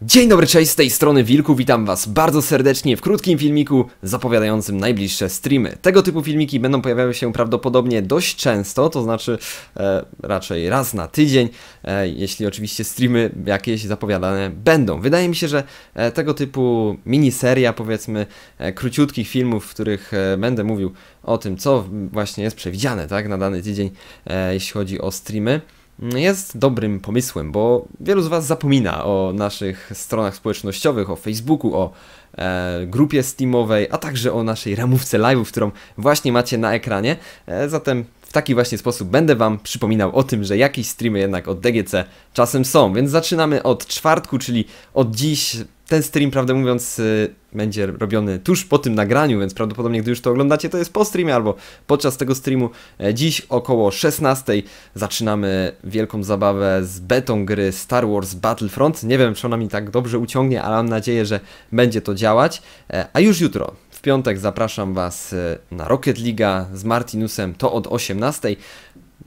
Dzień dobry, cześć, z tej strony Wilku, witam was bardzo serdecznie w krótkim filmiku zapowiadającym najbliższe streamy. Tego typu filmiki będą pojawiały się prawdopodobnie dość często, to znaczy e, raczej raz na tydzień, e, jeśli oczywiście streamy jakieś zapowiadane będą. Wydaje mi się, że e, tego typu miniseria, powiedzmy, e, króciutkich filmów, w których e, będę mówił o tym, co właśnie jest przewidziane tak, na dany tydzień, e, jeśli chodzi o streamy, jest dobrym pomysłem, bo wielu z Was zapomina o naszych stronach społecznościowych, o Facebooku, o e, grupie Steamowej, a także o naszej ramówce live'ów, którą właśnie macie na ekranie. E, zatem w taki właśnie sposób będę Wam przypominał o tym, że jakieś streamy jednak od DGC czasem są, więc zaczynamy od czwartku, czyli od dziś. Ten stream, prawdę mówiąc, y, będzie robiony tuż po tym nagraniu, więc prawdopodobnie gdy już to oglądacie, to jest po streamie albo podczas tego streamu. E, Dziś około 16 zaczynamy wielką zabawę z betą gry Star Wars Battlefront. Nie wiem, czy ona mi tak dobrze uciągnie, ale mam nadzieję, że będzie to działać. E, A już jutro, w piątek, zapraszam Was e, na Rocket League z Martinusem, to od 18.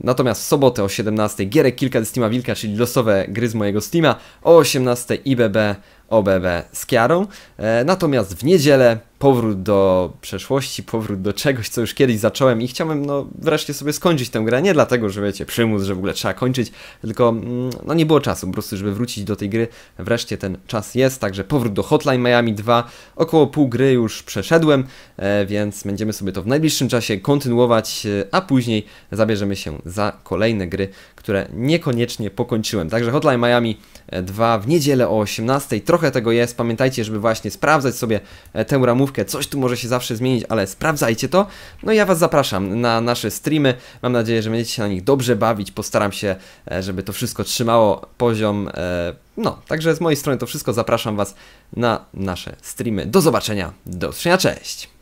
Natomiast w sobotę o 17 gierek kilka ze Steama Wilka, czyli losowe gry z mojego Steama, o 18 IBB, OBB z Kiarą. E, natomiast w niedzielę powrót do przeszłości, powrót do czegoś, co już kiedyś zacząłem i chciałem no wreszcie sobie skończyć tę grę, nie dlatego, że wiecie, przymus, że w ogóle trzeba kończyć, tylko mm, no nie było czasu po prostu, żeby wrócić do tej gry. Wreszcie ten czas jest, także powrót do Hotline Miami 2, około pół gry już przeszedłem, e, więc będziemy sobie to w najbliższym czasie kontynuować, e, a później zabierzemy się za kolejne gry, które niekoniecznie pokończyłem. Także Hotline Miami 2 w niedzielę o 18. Trochę tego jest. Pamiętajcie, żeby właśnie sprawdzać sobie e, tę ramówkę. Coś tu może się zawsze zmienić, ale sprawdzajcie to. No i ja Was zapraszam na nasze streamy. Mam nadzieję, że będziecie się na nich dobrze bawić. Postaram się, e, żeby to wszystko trzymało poziom. e, No, także z mojej strony to wszystko. Zapraszam Was na nasze streamy. Do zobaczenia. Do usłyszenia. Cześć.